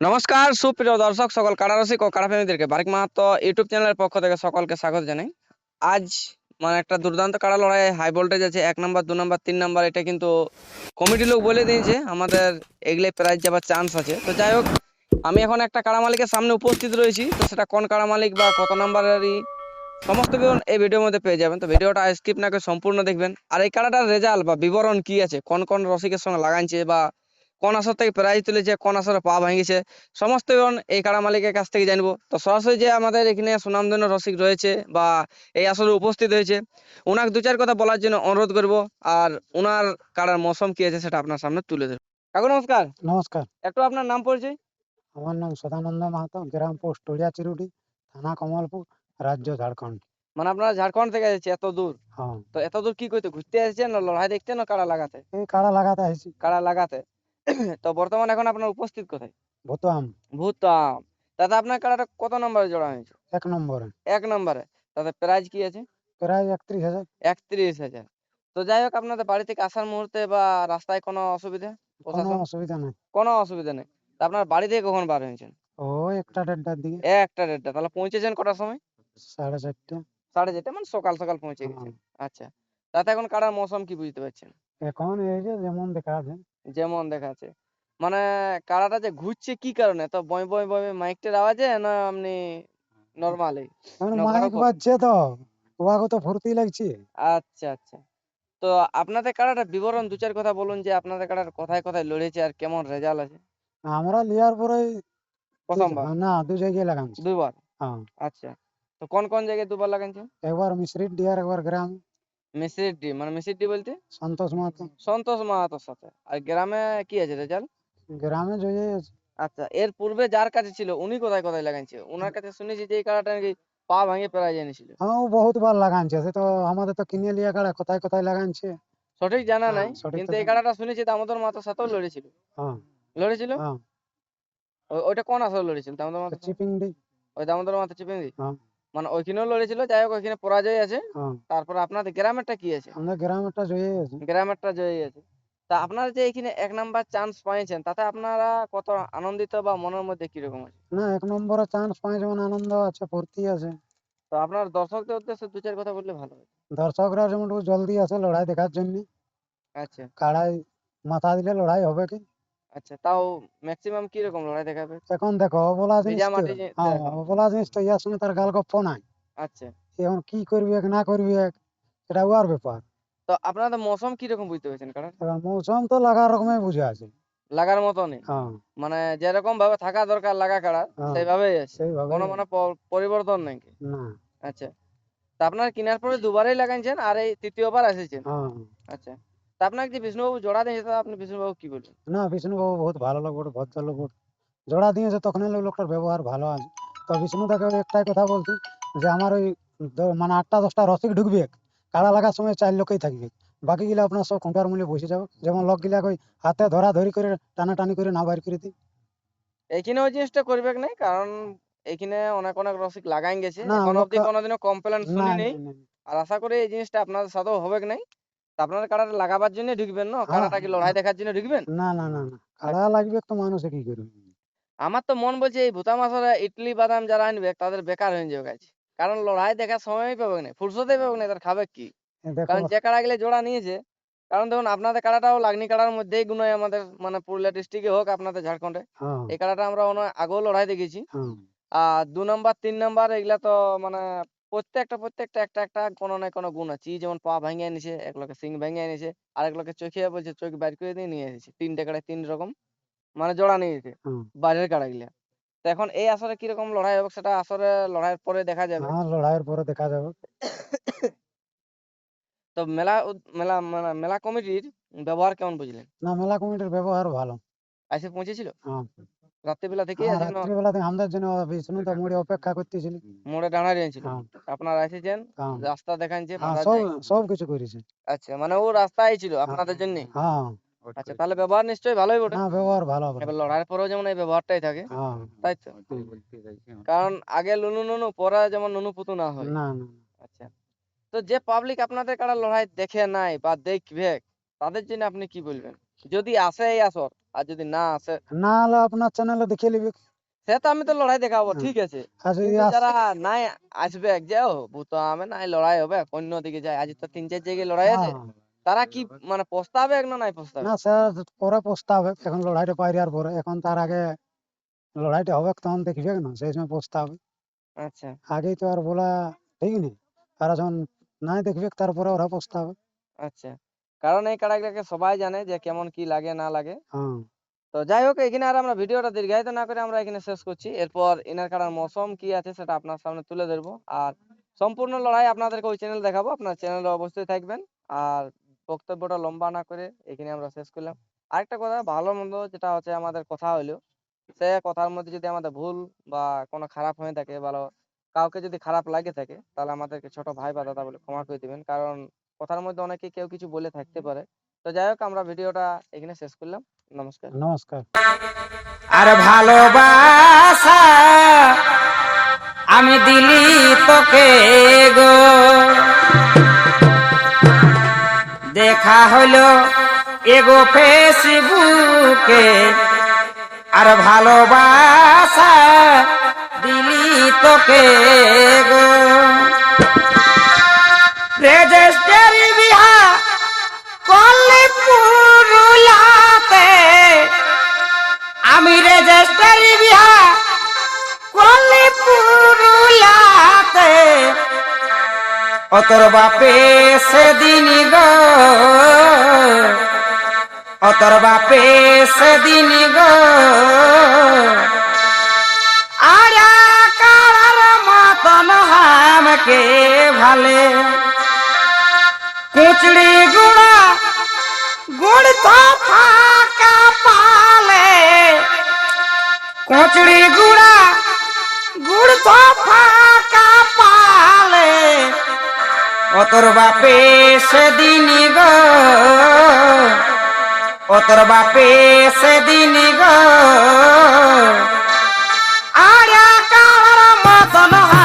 নমস্কার, সুপ্রিয় দর্শক, সকল কারারসিক ও কারাপ্রেমীদেরকে বারিক মাহাতো ইউটিউব চ্যানেলের পক্ষ থেকে সকলকে স্বাগত জানাই। আজ মানে একটা দুর্দান্ত কাড়া লড়াই হাই ভোল্টেজ আছে, এক নম্বর দু নম্বর তিন নম্বর এটা কিন্তু কমিটি লোক বলে দিয়েছে, আমাদের এগুলো প্রাইজ যাবার চান্স আছে। তো যাই হোক, আমি এখন একটা কাড়া মালিকের সামনে উপস্থিত রয়েছি, তো সেটা কোন কাড়া মালিক বা কত নম্বরেরই সমস্ত বিবরণ এই ভিডিওর মধ্যে পেয়ে যাবেন। তো ভিডিওটা স্কিপ না করে সম্পূর্ণ দেখবেন। আর এই কাড়াটার রেজাল্ট বা বিবরণ কি আছে? কোন কোন রসিকের সঙ্গে লাগাইছে বা কোন আসর থেকে প্রাইজ তুলেছে কোন পা ভাঙিয়েছে সমস্ত বিবরণ এই কাড়া মালিকের কাছ থেকে জানব। তো সরাসরি যে আমাদের এখানে সুনামধন্য রসিক রয়েছে বা এই আসরে উপস্থিত হয়েছে ওনাকে দু চার কথা বলার জন্য অনুরোধ করব আর ওনার কাড়ার মৌসুম কি আছে সেটা আপনার সামনে তুলে ধরবো। কাকু নমস্কার। নমস্কার। একটু আপনার নাম পরিচয়? আমার নাম সদানন্দ মাহাতো গ্রাম পোস্ট টলিয়া চিরুডি থানা কমলপুর রাজ্য ঝাড়খণ্ড। মানে আপনারা ঝাড়খণ্ড থেকে এসেছে এত দূর? হ্যাঁ। তো এত দূর কি করতে ঘুরতে এসেছেন না লড়াই দেখতে না কাড়া লাগাতে? এই কাড়া লাগাতে কাড়া লাগাতে? তো বর্তমানে এখন আপনার উপস্থিত কোথায়? ভুতাম ভূতাম তাতে আপনার কাড়াটা কত নম্বরে জোড়া হয়েছে? এক নম্বরে। এক নম্বরে। তাতে প্রাইজ কি আছে? প্রায় একত্রিশ হাজার। একত্রিশ হাজার। তো যাই হোক আপনাদের বাড়ি থেকে আসার মুহূর্তে বা রাস্তায় কোনো অসুবিধা? কোনো অসুবিধা নেই। কোনো অসুবিধা নেই। তা আপনার বাড়ি থেকে কখন বার হয়েছেন? ও একটা দেড়টার দিকে। একটা দেড়টা। তাহলে পৌঁছেছেন কটার সময়? সাড়ে চারটে। সাড়ে চারটে মানে সকাল সকাল পৌঁছে হ্যাঁ। গেছেন আচ্ছা। তাতে এখন কাড়ার মৌসুম কি বুঝতে পারছেন? এখন এই যে যেমন দেখা আছে যেমন দেখাচ্ছে। মানে কাড়াটা যে ঘুরছে কি কারণে? তো বয় বয় বয় মাইকটার আওয়াজে না আপনি নর্মালি মাইক। বাজছে তো। তো ফুর্তি লাগছে। আচ্ছা আচ্ছা। তো আপনাদের কাড়াটা বিবরণ দু চার কথা বলুন যে আপনাদের কাড়ার কোথায় কোথায় লড়েছে আর কেমন রেজাল্ট আছে? আমরা লিয়ার পরে প্রথমবার? না দু জায়গায় লাগাচ্ছি দুবার হ্যাঁ। আচ্ছা। তো কোন কোন জায়গায় দুবার লাগাইছেন একবার মিশ্রির ডিয়ার একবার গ্রাম। মিসির ডি মানে মিসির ডি বলতে? সন্তোষ মাহাতো। সন্তোষ মাহাতোর সাথে। আর গ্রামে কি আছে রেজাল্ট? গ্রামে জয়ে আচ্ছা এর পূর্বে যার কাছে ছিল উনি কোথায় কোথায় লাগাইছে ওনার কাছে শুনেছি যে এই কাড়াটা নাকি পা ভাঙে প্রায় জেনেছিল হ্যাঁ ও বহুত বার লাগানছে সে তো আমাদের তো কিনে লিয়া কাড়া কোথায় কোথায় লাগানছে সঠিক জানা হ্যাঁ, নাই কিন্তু এই কাড়াটা শুনেছি দামোদর মাতার সাথেও লড়েছিল। হ্যাঁ। লড়েছিল? হ্যাঁ। ওইটা কোন আসলে লড়েছিল? দামোদর মাতা চিপিং ডি ওই দামোদর মাতা চিপিংদি হ্যাঁ। মানে ওইখানেও লড়েছিল যাই হোক ওইখানে পরাজয় আছে। হ্যাঁ। তারপর আপনাদের গ্রামেরটা কি আছে? আমাদের গ্রামেরটা জয়ে আছে। গ্রামেরটা জয়ী আছে। তা আপনারা যে এখানে এক নাম্বার চান্স পাইছেন তাতে আপনারা কত আনন্দিত বা মনের মধ্যে কীরকম আছে? না এক নম্বরে চান্স পাই যেমন আনন্দ আছে ফুর্তি আছে। তো আপনার দর্শকদের উদ্দেশ্যে দু চার কথা বললে ভালো হয় দর্শকরা যেমন জলদি আছে লড়াই দেখার জন্য। আচ্ছা। কাড়াই মাথা দিলে লড়াই হবে কি? আচ্ছা তাও ম্যাক্সিমাম কি রকম লড়াই দেখাবে? এখন দেখো অবলা জিনিস তো যে- হ্যাঁ অবলা জিনিস তো ইয়ার সঙ্গে তার গাল গপ্প নাই। আচ্ছা। এখন কি করবি না করবি সেটা উয়ার ব্যাপার। তো আপনাদের মৌসুম কি রকম বুঝতে পেরেছেন কারণ? এবার মৌসুম তো লাগার রকমের বুঝে আছে। লাগার মতনই। হ্যাঁ। মানে যেরকম ভাবে থাকা দরকার লাগা কাড়া হ্যাঁ। সেইভাবেই আছে। সেইভাবে কোনো মানে প- পরিবর্তন নেই। না। আচ্ছা। তা আপনার কেনার পরে দুবারই লাগাইছেন আর এই তৃতীয়বার এসেছেন হ্যাঁ। আচ্ছা। তা আপনাকে যে বিষ্ণুবাবু জোড়া দিয়েছে তা আপনি বিষ্ণুবাবু কি বলবেন? না বিষ্ণুবাবু বহুত ভালো লোক বটে ভদ্রলোক বটে জোড়া দিয়েছে তখন লোক লোকটার ব্যবহার ভালো আছে। তো বিষ্ণু তাকে একটাই কথা বলছি যে আমার ওই মানে আটটা দশটা রসিক ঢুকবে কাড়া লাগার সময় চার লোকেই থাকবে। বাকি গিলা আপনার সব খুঁটার মূল্যে বসে যাবে। যেমন লোক গিলা ওই হাতে ধরা ধরি করে টানা টানি করে না বাইর করে দিই এইখানে ওই জিনিসটা করবে নাই? কারণ এইখানে অনেক অনেক রসিক লাগাই গেছে। এখন অব্দি কোনোদিনও কমপ্লেন শুনি নেই। আর আশা করি এই জিনিসটা আপনাদের সাথেও হবে নাই? আপনারা কাড়াটা লাগাবার জন্য ঢুকবেন না? হ্যাঁ, কাড়াটা কি লড়াই দেখার জন্য ঢুকবেন? না না না না। কাড়া লাগবে তো মানুষে কি করবে? আমার তো মন বলছে এই ভূতা মাসরে ইডলি বাদাম যারা আনবে তাদের বেকার হয়ে যাবে কাজ কারণ লড়াই দেখার সময়ই পাবে না ফুরসতেই পাবে না তার খাবে কি? কারণ যে কাড়া গেলে জোড়া নিয়েছে কারণ দেখুন আপনাদের কাড়াটাও লাগনি কাড়ার মধ্যেই গুণয় আমাদের মানে পুরুলিয়া ডিস্ট্রিক্টে হোক আপনাদের ঝাড়খণ্ডে। হ্যাঁ। এই কাড়াটা আমরা আগেও লড়াই দেখেছি। হ্যাঁ। আর দু নাম্বার তিন নাম্বার এগুলা তো মানে প্রত্যেকটা প্রত্যেকটা একটা একটা কোনো না কোনো গুণ আছে। এই যেমন পা ভেঙে এনেছে এক লোকে সিং ভেঙে এনেছে আর এক লোকে চোখে বলছে চোখ বাইর করে দিয়ে নিয়ে এসেছে। তিনটে কাড়ায় তিন রকম মানে জোড়া নিয়েছে হুম। বাইরের কাড়া গুলা তো এখন এই আসরে কীরকম লড়াই হবে সেটা আসরে লড়াইয়ের পরে দেখা যাবে। হ্যাঁ লড়াইয়ের পরে দেখা যাবে। তো মেলা মেলা মানে মেলা কমিটির ব্যবহার কেমন বুঝলেন? না মেলা কমিটির ব্যবহার ভালো। এসে পৌঁছেছিল? হ্যাঁ। রাত্রিবেলা থেকে হ্যাঁ, রাত্রিবেলা থেকে আমাদের জন্য বিষ্ণু তো মুড়ে অপেক্ষা করতেছিল মোড়ে দাঁড়া রয়েছিল। হ্যাঁ। আপনারা এসেছেন হ্যাঁ। রাস্তা দেখাচ্ছে হ্যাঁ সব সব কিছু করেছে। আচ্ছা মানে ও রাস্তায় ছিল আপনাদের জন্য? হ্যাঁ। আচ্ছা তাহলে ব্যবহার নিশ্চয়ই ভালোই বটে না ব্যবহার ভালো ভালো এবার লড়াইয়ের পরেও যেমন এই ব্যবহারটাই থাকে। হ্যাঁ। তাই তো? কারণ আগে লুনু নুনু পরে যেমন নুনু পুতু না হয়। না না। আচ্ছা। তো যে পাবলিক আপনাদের কারা লড়াই দেখে নাই বা দেখবে তাদের জন্য আপনি কি বলবেন? যদি আসে এই আসর আর যদি না আসে। না হলে আপনার চ্যানেলে দেখে নিবে। সে তো আমি তো লড়াই দেখাবো ঠিক আছে। আস- যারা নাই আসবে যাও ভূত আমি নাই লড়াই হবে অন্য দিকে যায়। আজ তো তিন চার জায়গায় লড়াই আছে। হ্যাঁ, তারা কি মানে পস্তাবে না নাই পস্তাবে? না স্যার পরে পস্তাবে। এখন লড়াইটা আর পরে। এখন তার আগে লড়াইটা হবে তখন দেখবে না সেই সময় পস্তাবে। আচ্ছা। আগেই তো আর বলা ঠিক নেই। তারা যখন নাই দেখবে তারপরে ওরা পস্তাবে। আচ্ছা। কারণ এই কাড়াটাকে সবাই জানে যে কেমন কি লাগে না লাগে। হ্যাঁ। তো যাই হোক এখানে আর আমরা ভিডিওটা দীর্ঘায়িত না করে আমরা এখানে শেষ করছি। এরপর ইনার কাড়ার মৌসুম কি আছে সেটা আপনার সামনে তুলে ধরবো। আর সম্পূর্ণ লড়াই আপনাদেরকে ওই চ্যানেল দেখাবো। আপনার চ্যানেলে অবশ্যই থাকবেন। আর বক্তব্যটা লম্বা না করে এখানে আমরা শেষ করলাম। আরেকটা কথা ভালো মন্দ যেটা হচ্ছে আমাদের কথা হইল সে কথার মধ্যে যদি আমাদের ভুল বা কোনো খারাপ হয়ে থাকে ভালো কাউকে যদি খারাপ লাগে থাকে তাহলে আমাদেরকে ছোট ভাই বা দাদা বলে ক্ষমা করে দিবেন। কারণ কথার মধ্যে অনেকে কেউ কিছু বলে থাকতে পারে। তো যাই হোক আমরা ভিডিওটা এখানে শেষ করলাম। নমস্কার। নমস্কার। আর ভালোবাসা আমি দিলি তোকে গো। দেখা হলো এগো ফেসবুকে। আর ভালোবাসা দিলি তোকে গো। রেজিস্টারি বিহা করলে পুরুলাতে আমি রেজিস্টারি বিহা করলে পুরুলাতে অতর বাপে সেদিন গো। অতর বাপে সেদিন গো। আর কারার মতন হামকে ভালে। কুচড়ি গুড়া, গুড় তো ফাঁকা পালে। কুচড়ি গুড়া, গুড় তো ফাঁকা পালে। অতর বাপে সেদিন গো অতর বাপে সেদিন গো। আর কালার মতন হয়?